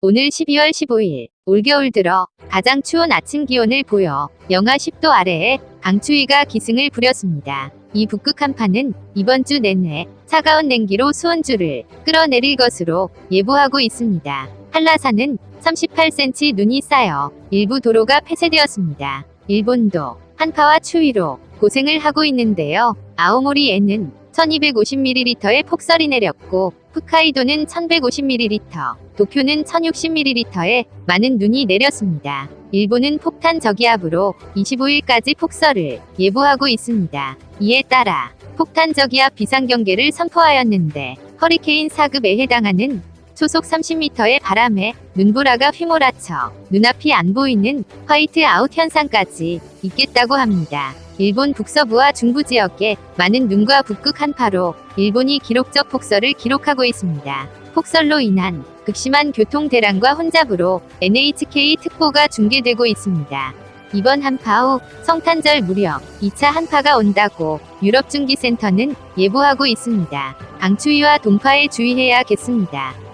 오늘 12월 15일 올겨울 들어 가장 추운 아침 기온을 보여 영하 10도 아래에 강추위가 기승을 부렸습니다. 이 북극 한파는 이번 주 내내 차가운 냉기로 수온줄을 끌어내릴 것으로 예보하고 있습니다. 한라산은 38cm 눈이 쌓여 일부 도로가 폐쇄되었습니다. 일본도 한파와 추위로 고생을 하고 있는데요. 아오모리에는 1250ml의 폭설이 내렸고 홋카이도는 1150ml, 도쿄는 1060ml의 많은 눈이 내렸습니다. 일본은 폭탄 저기압으로 25일까지 폭설을 예보하고 있습니다. 이에 따라 폭탄 저기압 비상경계를 선포하였는데 허리케인 4급에 해당하는 초속 30m의 바람에 눈보라가 휘몰아쳐 눈앞이 안 보이는 화이트 아웃 현상까지 있겠다고 합니다. 일본 북서부와 중부 지역에 많은 눈과 북극 한파로 일본이 기록적 폭설을 기록하고 있습니다. 폭설로 인한 극심한 교통 대란과 혼잡으로 NHK 특보가 중계되고 있습니다. 이번 한파 후 성탄절 무렵 2차 한파가 온다고 유럽중기센터는 예보하고 있습니다. 강추위와 동파에 주의해야겠습니다.